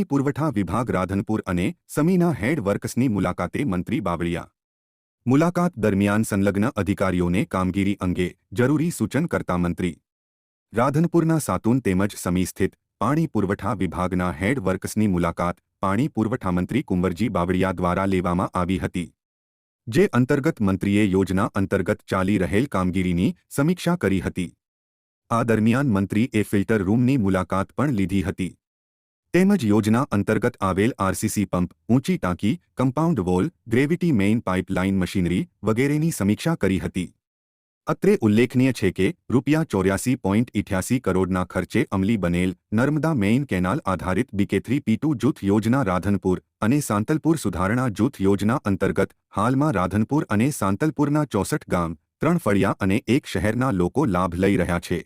પાણી પુરવઠા વિભાગ રાધનપુર અને સમીના હેડ વર્કસની મુલાકાતે મંત્રી બાવળિયા. મુલાકાત દરમિયાન સંલગ્ન અધિકારીઓને કામગીરી અંગે જરૂરી સૂચન કરતા મંત્રી. રાધનપુરના સાતુન તેમજ સમી સ્થિત પાણી પુરવઠા વિભાગના હેડ વર્કસની મુલાકાત પાણી પુરવઠા મંત્રી કુંવરજી બાવળિયા દ્વારા લેવામાં આવી હતી. જે અંતર્ગત મંત્રીએ યોજના અંતર્ગત ચાલી રહેલ કામગીરીની સમીક્ષા કરી હતી. આ દરમિયાન મંત્રીએ ફિલ્ટર રૂમની મુલાકાત પણ લીધી હતી. તેમજ યોજના અંતર્ગત આવેલ આરસીસી પંપ, ઊંચી ટાંકી, compound wall, gravity main pipeline machinery વગેરેની સમીક્ષા કરી હતી. અત્રે ઉલ્લેખનીય છે કે, રૂપિયા ચોર્યાસી પોઈન્ટ ઇઠ્યાસી કરોડના ખર્ચે અમલી બનેલ નર્મદા મેઇન કેનાલ આધારિત બીકે થ્રી પી ટુ જૂથ યોજના રાધનપુર અને સાંતલપુર સુધારણા જૂથ યોજના અંતર્ગત હાલમાં રાધનપુર અને સાંતલપુરના ચોસઠ ગામ, ત્રણ ફળિયા અને એક શહેરના લોકો લાભ લઈ રહ્યા છે.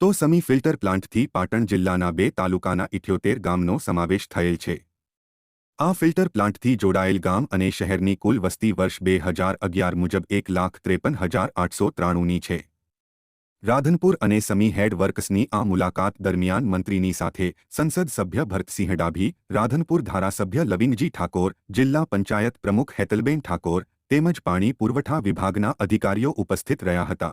તો સમી ફિલ્ટર પ્લાન્ટથી પાટણ જિલ્લાના બે તાલુકાના ઇઠ્યોતેર ગામનો સમાવેશ થયેલ છે. આ ફિલ્ટર પ્લાન્ટથી જોડાયેલ ગામ અને શહેરની કુલ વસ્તી વર્ષ બે હજાર અગિયાર મુજબ એક લાખ ત્રેપન હજાર આઠસો ત્રાણુંની છે. રાધનપુર અને સમી હેડ વર્કસની આ મુલાકાત દરમિયાન મંત્રીની સાથે સંસદ સભ્ય ભરતસિંહ ડાભી, રાધનપુર ધારાસભ્ય લવિંગજી ઠાકોર, જિલ્લા પંચાયત પ્રમુખ હેતલબેન ઠાકોર તેમજ પાણી પુરવઠા વિભાગના અધિકારીઓ ઉપસ્થિત રહ્યા હતા.